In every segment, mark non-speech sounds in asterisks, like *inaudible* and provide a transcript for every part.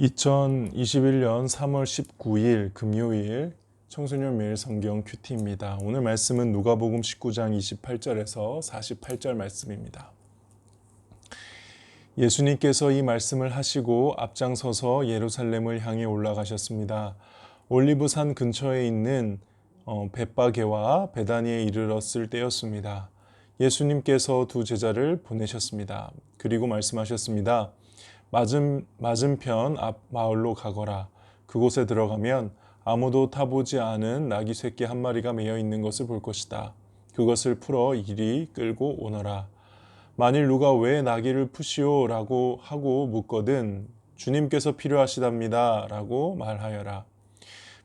2021년 3월 19일 금요일 청소년 매일 성경 큐티입니다. 오늘 말씀은 누가복음 19장 28절에서 48절 말씀입니다. 예수님께서 이 말씀을 하시고 앞장서서 예루살렘을 향해 올라가셨습니다. 올리브산 근처에 있는 어, 벳바게와 베다니에 이르렀을 때였습니다. 예수님께서 두 제자를 보내셨습니다. 그리고 말씀하셨습니다. 맞은, 맞은편 앞 마을로 가거라. 그곳에 들어가면 아무도 타보지 않은 나귀 새끼 한 마리가 매여 있는 것을 볼 것이다. 그것을 풀어 이리 끌고 오너라. 만일 누가 왜 나귀를 푸시오? 라고 하고 묻거든 주님께서 필요하시답니다. 라고 말하여라.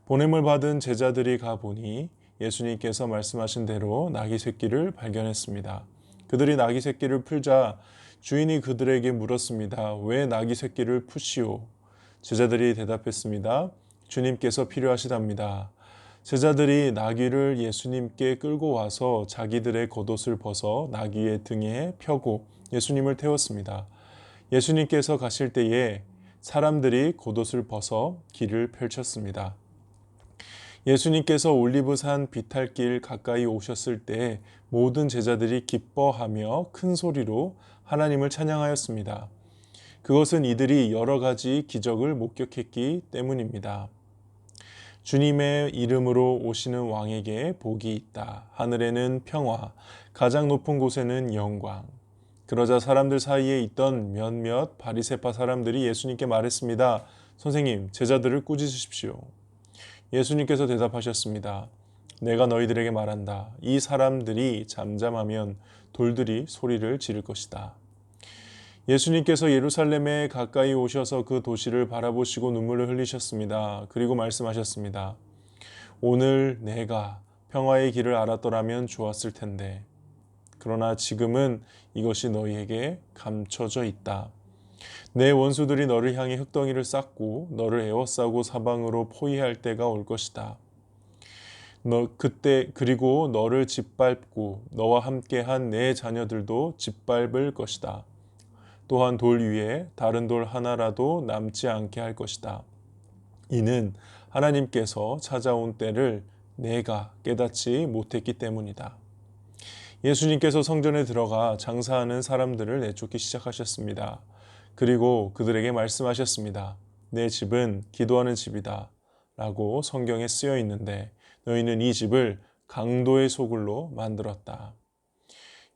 보냄을 받은 제자들이 가보니 예수님께서 말씀하신 대로 나귀 새끼를 발견했습니다. 그들이 나귀 새끼를 풀자 주인이 그들에게 물었습니다. 왜 나귀 새끼를 푸시오? 제자들이 대답했습니다. 주님께서 필요하시답니다. 제자들이 나귀를 예수님께 끌고 와서 자기들의 겉옷을 벗어 나귀의 등에 펴고 예수님을 태웠습니다. 예수님께서 가실 때에 사람들이 겉옷을 벗어 길을 펼쳤습니다. 예수님께서 올리브산 비탈길 가까이 오셨을 때 모든 제자들이 기뻐하며 큰 소리로 하나님을 찬양하였습니다. 그것은 이들이 여러 가지 기적을 목격했기 때문입니다. 주님의 이름으로 오시는 왕에게 복이 있다. 하늘에는 평화, 가장 높은 곳에는 영광. 그러자 사람들 사이에 있던 몇몇 바리세파 사람들이 예수님께 말했습니다. 선생님, 제자들을 꾸짖으십시오. 예수님께서 대답하셨습니다. 내가 너희들에게 말한다. 이 사람들이 잠잠하면 돌들이 소리를 지를 것이다. 예수님께서 예루살렘에 가까이 오셔서 그 도시를 바라보시고 눈물을 흘리셨습니다. 그리고 말씀하셨습니다. 오늘 내가 평화의 길을 알았더라면 좋았을 텐데. 그러나 지금은 이것이 너희에게 감춰져 있다. 내 원수들이 너를 향해 흙덩이를 쌓고 너를 에워싸고 사방으로 포위할 때가 올 것이다. 너 그때 그리고 너를 짓밟고 너와 함께한 내 자녀들도 짓밟을 것이다. 또한 돌 위에 다른 돌 하나라도 남지 않게 할 것이다. 이는 하나님께서 찾아온 때를 내가 깨닫지 못했기 때문이다. 예수님께서 성전에 들어가 장사하는 사람들을 내쫓기 시작하셨습니다. 그리고 그들에게 말씀하셨습니다. 내 집은 기도하는 집이다. 라고 성경에 쓰여 있는데 너희는 이 집을 강도의 소굴로 만들었다.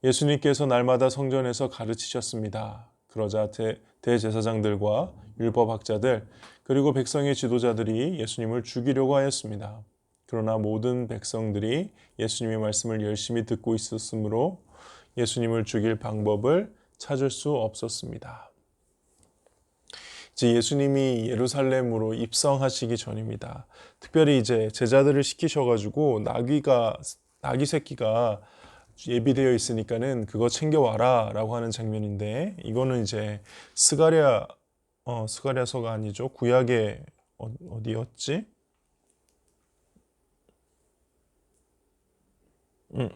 예수님께서 날마다 성전에서 가르치셨습니다. 그러자 대, 대제사장들과 율법학자들 그리고 백성의 지도자들이 예수님을 죽이려고 하였습니다. 그러나 모든 백성들이 예수님의 말씀을 열심히 듣고 있었으므로 예수님을 죽일 방법을 찾을 수 없었습니다. 이제 예수님이 예루살렘으로 입성하시기 전입니다. 특별히 이제 제자들을 시키셔가지고 나귀가 나귀 새끼가 예비되어 있으니까는 그거 챙겨와라라고 하는 장면인데 이거는 이제 스가랴 어 스가랴서가 아니죠 구약의 어, 어디였지? 음.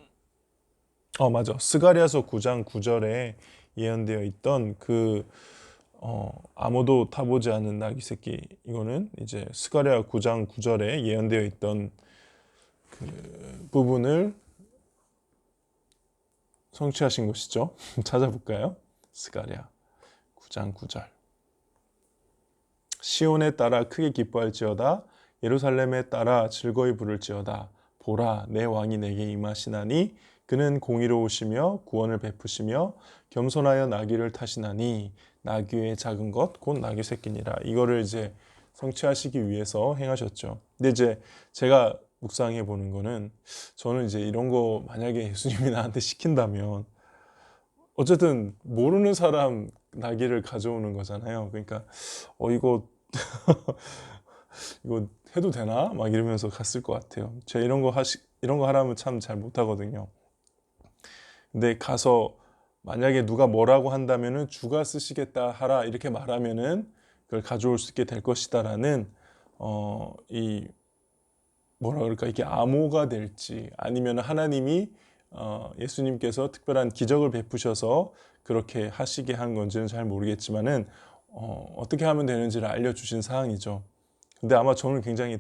어 맞아 스가랴서 9장 9절에 예언되어 있던 그 어, 아무도 타보지 않은 나귀 새끼 이거는 이제 스가랴 9장 9절에 예언되어 있던 그 부분을 성취하신 것이죠. *laughs* 찾아볼까요? 스가랴 9장 9절 시온에 따라 크게 기뻐할지어다 예루살렘에 따라 즐거이 부를지어다 보라 내 왕이 내게 임하시나니 그는 공의로우시며 구원을 베푸시며 겸손하여 나귀를 타시나니 나귀의 작은 것 곧 나귀 새끼니라 이거를 이제 성취하시기 위해서 행하셨죠. 근데 이제 제가 묵상해 보는 거는 저는 이제 이런 거 만약에 예수님이 나한테 시킨다면 어쨌든 모르는 사람 나귀를 가져오는 거잖아요. 그러니까 어 이거 *laughs* 이거 해도 되나? 막 이러면서 갔을 것 같아요. 제가 이런 거 하시 이런 거 하라면 참 잘 못하거든요. 근데 가서 만약에 누가 뭐라고 한다면은 주가 쓰시겠다 하라 이렇게 말하면은 그걸 가져올 수 있게 될 것이다라는 어 이 뭐라 그럴까 이게 암호가 될지 아니면 하나님이 어, 예수님께서 특별한 기적을 베푸셔서 그렇게 하시게 한 건지는 잘 모르겠지만은 어, 어떻게 하면 되는지를 알려주신 사항이죠. 근데 아마 저는 굉장히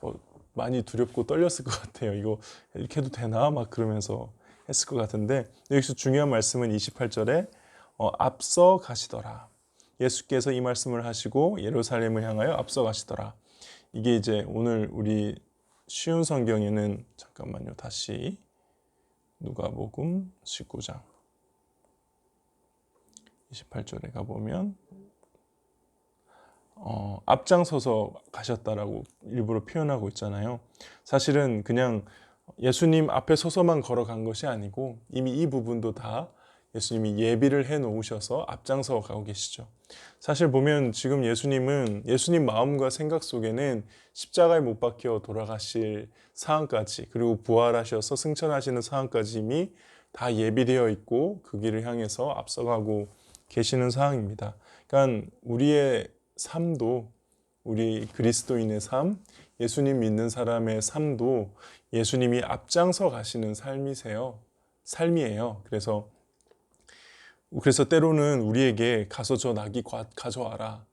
어, 많이 두렵고 떨렸을 것 같아요. 이거 이렇게 해도 되나? 막 그러면서 했을 것 같은데 여기서 중요한 말씀은 28절에 어, 앞서 가시더라. 예수께서 이 말씀을 하시고 예루살렘을 향하여 앞서 가시더라. 이게 이제 오늘 우리 쉬운 성경에는 잠깐만요. 다시 누가복음 19장 28절에 가 보면 어, 앞장서서 가셨다라고 일부러 표현하고 있잖아요. 사실은 그냥 예수님 앞에 서서만 걸어간 것이 아니고 이미 이 부분도 다 예수님이 예비를 해 놓으셔서 앞장서 가고 계시죠. 사실 보면 지금 예수님은 예수님 마음과 생각 속에는 십자가에 못 박혀 돌아가실 상황까지 그리고 부활하셔서 승천하시는 상황까지 이미 다 예비되어 있고 그 길을 향해서 앞서가고 계시는 상황입니다. 그러니까 우리의 삶도 우리 그리스도인의 삶, 예수님 믿는 사람의 삶도 예수님이 앞장서 가시는 삶이세요. 삶이에요. 그래서 그래서 때로는 우리에게 가서 저 낙이 과- 가져와라.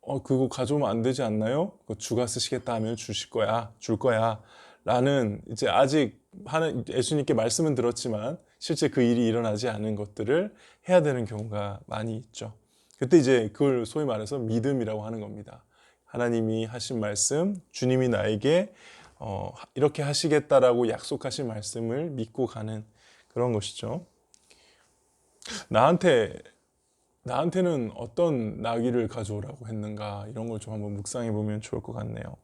어, 그거 가져오면 안 되지 않나요? 그거 주가 쓰시겠다 하면 주실 거야. 줄 거야. 라는 이제 아직 하는 예수님께 말씀은 들었지만 실제 그 일이 일어나지 않은 것들을 해야 되는 경우가 많이 있죠. 그때 이제 그걸 소위 말해서 믿음이라고 하는 겁니다. 하나님이 하신 말씀, 주님이 나에게 어, 이렇게 하시겠다라고 약속하신 말씀을 믿고 가는 그런 것이죠. 나한테 나한테는 어떤 나귀를 가져오라고 했는가 이런 걸 좀 한번 묵상해 보면 좋을 것 같네요.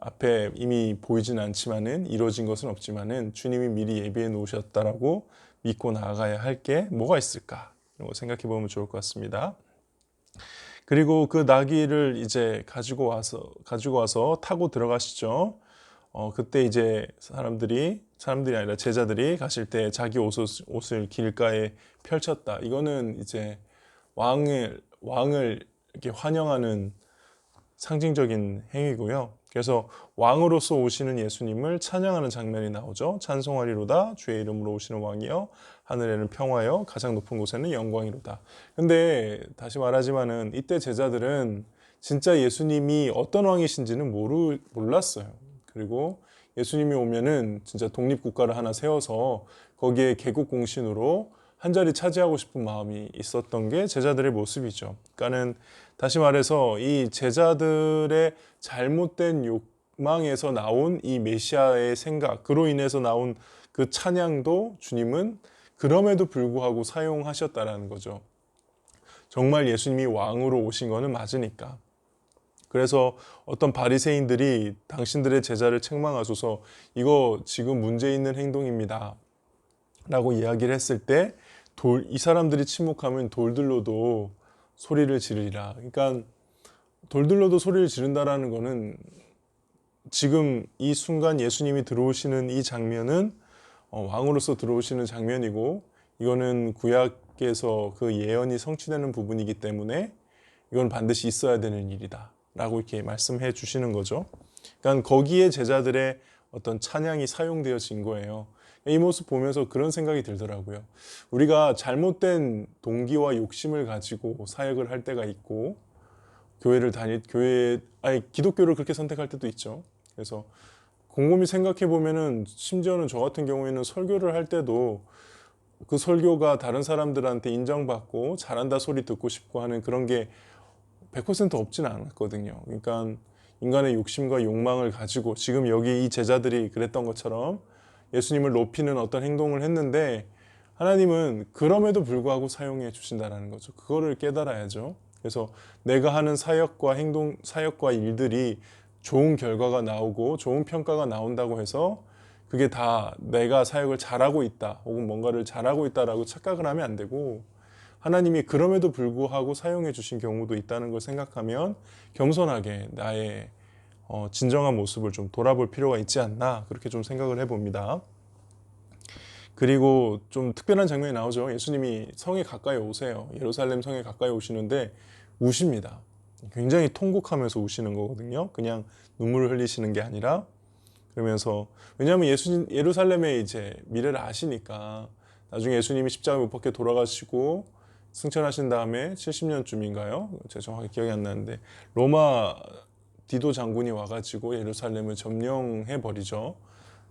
앞에 이미 보이진 않지만은 이루어진 것은 없지만은 주님이 미리 예비해 놓으셨다라고 믿고 나아가야 할 게 뭐가 있을까 이런 거 생각해 보면 좋을 것 같습니다. 그리고 그 나귀를 이제 가지고 와서 가지고 와서 타고 들어가시죠. 어 그때 이제 사람들이 사람들이 아니라 제자들이 가실 때 자기 옷을 옷을 길가에 펼쳤다. 이거는 이제 왕을 왕을 이렇게 환영하는 상징적인 행위고요. 그래서 왕으로서 오시는 예수님을 찬양하는 장면이 나오죠. 찬송하리로다 주의 이름으로 오시는 왕이여 하늘에는 평화여 가장 높은 곳에는 영광이로다. 근데 다시 말하지만은 이때 제자들은 진짜 예수님이 어떤 왕이신지는 모르 몰랐어요. 그리고 예수님이 오면은 진짜 독립 국가를 하나 세워서 거기에 개국 공신으로 한 자리 차지하고 싶은 마음이 있었던 게 제자들의 모습이죠. 그러니까는 다시 말해서 이 제자들의 잘못된 욕망에서 나온 이 메시아의 생각, 그로 인해서 나온 그 찬양도 주님은 그럼에도 불구하고 사용하셨다라는 거죠. 정말 예수님이 왕으로 오신 거는 맞으니까. 그래서 어떤 바리새인들이 당신들의 제자를 책망하소서 이거 지금 문제 있는 행동입니다. 라고 이야기를 했을 때 돌, 이 사람들이 침묵하면 돌들로도 소리를 지르리라. 그러니까 돌들로도 소리를 지른다라는 거는 지금 이 순간 예수님이 들어오시는 이 장면은 어, 왕으로서 들어오시는 장면이고 이거는 구약에서 그 예언이 성취되는 부분이기 때문에 이건 반드시 있어야 되는 일이다. 라고 이렇게 말씀해 주시는 거죠. 그러니까 거기에 제자들의 어떤 찬양이 사용되어진 거예요. 이 모습 보면서 그런 생각이 들더라고요. 우리가 잘못된 동기와 욕심을 가지고 사역을 할 때가 있고 교회를 다닐 교회 아니 기독교를 그렇게 선택할 때도 있죠. 그래서 곰곰이 생각해 보면은 심지어는 저 같은 경우에는 설교를 할 때도 그 설교가 다른 사람들한테 인정받고 잘한다 소리 듣고 싶고 하는 그런 게 100% 없지는 않았거든요. 그러니까 인간의 욕심과 욕망을 가지고 지금 여기 이 제자들이 그랬던 것처럼 예수님을 높이는 어떤 행동을 했는데 하나님은 그럼에도 불구하고 사용해 주신다라는 거죠. 그거를 깨달아야죠. 그래서 내가 하는 사역과 행동, 사역과 일들이 좋은 결과가 나오고 좋은 평가가 나온다고 해서 그게 다 내가 사역을 잘하고 있다 혹은 뭔가를 잘하고 있다라고 착각을 하면 안 되고 하나님이 그럼에도 불구하고 사용해 주신 경우도 있다는 걸 생각하면 겸손하게 나의 어, 진정한 모습을 좀 돌아볼 필요가 있지 않나 그렇게 좀 생각을 해봅니다. 그리고 좀 특별한 장면이 나오죠. 예수님이 성에 가까이 오세요. 예루살렘 성에 가까이 오시는데 우십니다. 굉장히 통곡하면서 우시는 거거든요. 그냥 눈물을 흘리시는 게 아니라 그러면서 왜냐하면 예수님 예루살렘의 이제 미래를 아시니까 나중에 예수님이 십자가에 못 박혀 돌아가시고 승천하신 다음에 70년쯤인가요? 제가 정확히 기억이 안 나는데 로마 디도 장군이 와가지고 예루살렘을 점령해 버리죠.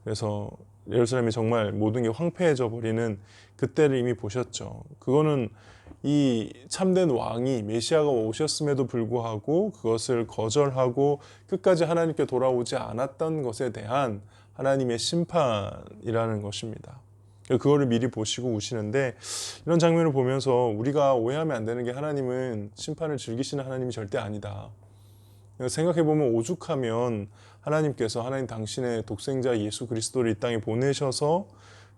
그래서 예루살렘이 정말 모든 게 황폐해져 버리는 그때를 이미 보셨죠. 그거는 이 참된 왕이 메시아가 오셨음에도 불구하고 그것을 거절하고 끝까지 하나님께 돌아오지 않았던 것에 대한 하나님의 심판이라는 것입니다. 그거를 미리 보시고 우시는데 이런 장면을 보면서 우리가 오해하면 안 되는 게 하나님은 심판을 즐기시는 하나님이 절대 아니다. 생각해 보면 오죽하면 하나님께서 하나님 당신의 독생자 예수 그리스도를 이 땅에 보내셔서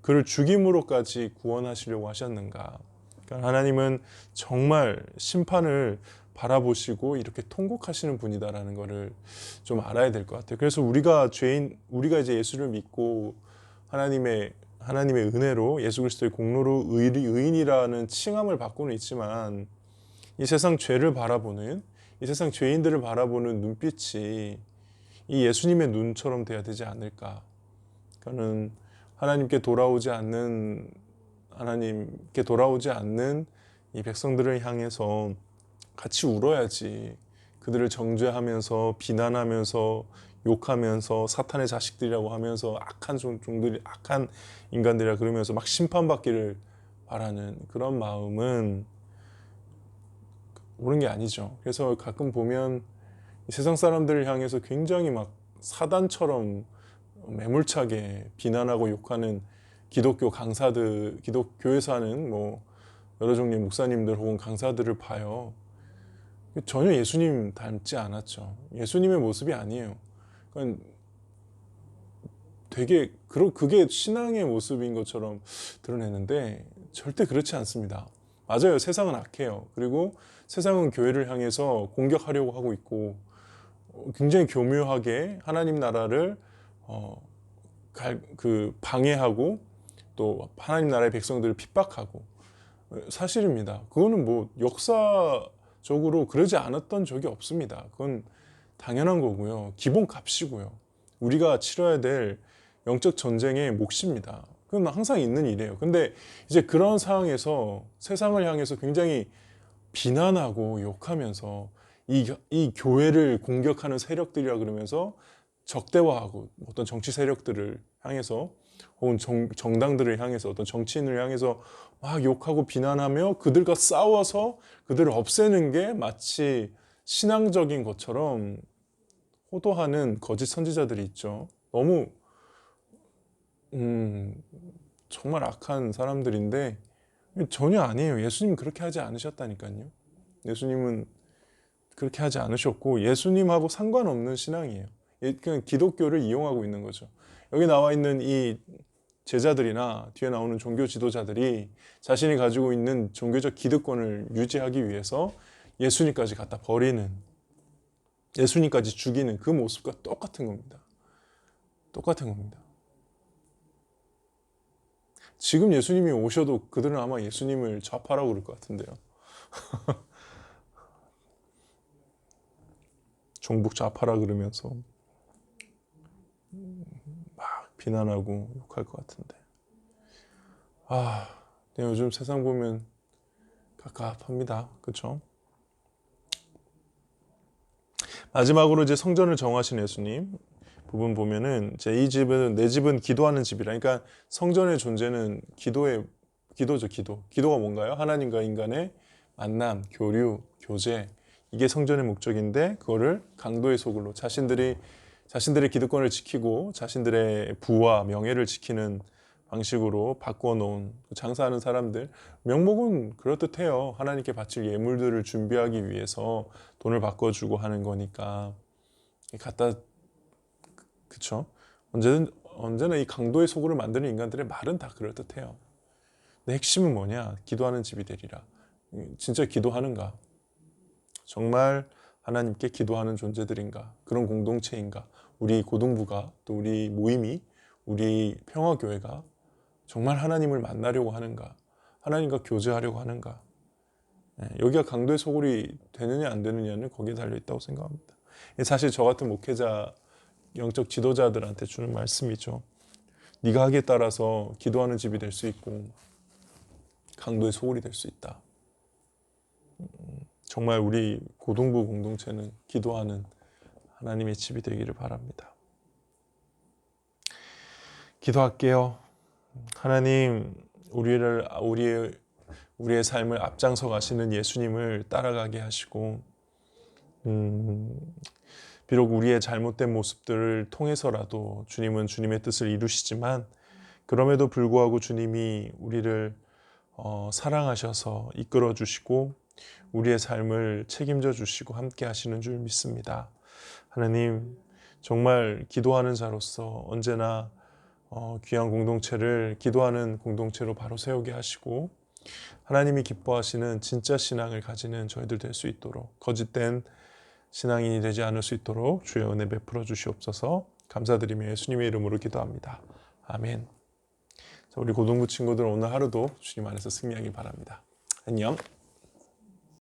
그를 죽임으로까지 구원하시려고 하셨는가? 그러니까 하나님은 정말 심판을 바라보시고 이렇게 통곡하시는 분이다라는 것을 좀 알아야 될 것 같아요. 그래서 우리가 죄인, 우리가 이제 예수를 믿고 하나님의 하나님의 은혜로 예수 그리스도의 공로로 의, 의인이라는 칭함을 받고는 있지만 이 세상 죄를 바라보는 이 세상 죄인들을 바라보는 눈빛이 이 예수님의 눈처럼 돼야 되지 않을까. 그는 하나님께 돌아오지 않는 하나님께 돌아오지 않는 이 백성들을 향해서 같이 울어야지. 그들을 정죄하면서 비난하면서 욕하면서 사탄의 자식들이라고 하면서 악한 종들이 악한 인간들이라 그러면서 막 심판받기를 바라는 그런 마음은 옳은 게 아니죠. 그래서 가끔 보면 세상 사람들을 향해서 굉장히 막 사단처럼 매몰차게 비난하고 욕하는 기독교 강사들, 기독교에서 하는 뭐 여러 종류의 목사님들 혹은 강사들을 봐요. 전혀 예수님 닮지 않았죠. 예수님의 모습이 아니에요. 되게 그게 신앙의 모습인 것처럼 드러내는데 절대 그렇지 않습니다. 맞아요. 세상은 악해요. 그리고 세상은 교회를 향해서 공격하려고 하고 있고 굉장히 교묘하게 하나님 나라를 어, 갈, 그 방해하고 또 하나님 나라의 백성들을 핍박하고 사실입니다. 그거는 뭐 역사적으로 그러지 않았던 적이 없습니다. 그건 당연한 거고요. 기본 값이고요. 우리가 치러야 될 영적 전쟁의 몫입니다. 그건 항상 있는 일이에요. 근데 이제 그런 상황에서 세상을 향해서 굉장히 비난하고 욕하면서 이, 이 교회를 공격하는 세력들이라 그러면서 적대화하고 어떤 정치 세력들을 향해서 혹은 정, 정당들을 향해서 어떤 정치인을 향해서 막 욕하고 비난하며 그들과 싸워서 그들을 없애는 게 마치 신앙적인 것처럼 호도하는 거짓 선지자들이 있죠. 너무 음, 정말 악한 사람들인데 전혀 아니에요. 예수님 그렇게 하지 않으셨다니까요. 예수님은 그렇게 하지 않으셨고 예수님하고 상관없는 신앙이에요. 예, 그냥 기독교를 이용하고 있는 거죠. 여기 나와 있는 이 제자들이나 뒤에 나오는 종교 지도자들이 자신이 가지고 있는 종교적 기득권을 유지하기 위해서 예수님까지 갖다 버리는 예수님까지 죽이는 그 모습과 똑같은 겁니다. 똑같은 겁니다. 지금 예수님이 오셔도 그들은 아마 예수님을 좌파라고 그럴 것 같은데요. *laughs* 종북 좌파라 그러면서 막 비난하고 욕할 것 같은데. 아, 요즘 세상 보면 갑갑합니다. 그렇죠? 마지막으로 이제 성전을 정하신 예수님 부분 보면은 제 이 집은 내 집은 기도하는 집이라. 그러니까 성전의 존재는 기도의 기도죠, 기도. 기도가 뭔가요? 하나님과 인간의 만남, 교류, 교제. 이게 성전의 목적인데 그거를 강도의 소굴로 자신들이 자신들의 기득권을 지키고 자신들의 부와 명예를 지키는 방식으로 바꿔놓은 장사하는 사람들 명목은 그럴듯해요. 하나님께 바칠 예물들을 준비하기 위해서 돈을 바꿔주고 하는 거니까 갖다 그쵸? 언제든 언제나 이 강도의 소굴을 만드는 인간들의 말은 다 그럴듯해요. 내 핵심은 뭐냐? 기도하는 집이 되리라. 진짜 기도하는가? 정말 하나님께 기도하는 존재들인가? 그런 공동체인가? 우리 고등부가 또 우리 모임이 우리 평화교회가 정말 하나님을 만나려고 하는가? 하나님과 교제하려고 하는가? 네, 여기가 강도의 소굴이 되느냐 안 되느냐는 거기에 달려 있다고 생각합니다. 사실 저 같은 목회자 영적 지도자들한테 주는 말씀이죠. 네가 하기에 따라서 기도하는 집이 될 수 있고 강도의 소굴이 될 수 있다. 정말 우리 고등부 공동체는 기도하는 하나님의 집이 되기를 바랍니다. 기도할게요. 하나님, 우리를 우리의 우리의 삶을 앞장서 가시는 예수님을 따라가게 하시고, 음, 비록 우리의 잘못된 모습들을 통해서라도 주님은 주님의 뜻을 이루시지만, 그럼에도 불구하고 주님이 우리를 어, 사랑하셔서 이끌어 주시고, 우리의 삶을 책임져 주시고 함께 하시는 줄 믿습니다. 하나님, 정말 기도하는 자로서 언제나 어, 귀한 공동체를 기도하는 공동체로 바로 세우게 하시고 하나님이 기뻐하시는 진짜 신앙을 가지는 저희들 될 수 있도록 거짓된 신앙인이 되지 않을 수 있도록 주의 은혜 베풀어 주시옵소서 감사드리며 예수님의 이름으로 기도합니다. 아멘. 자, 우리 고등부 친구들 오늘 하루도 주님 안에서 승리하길 바랍니다. 안녕.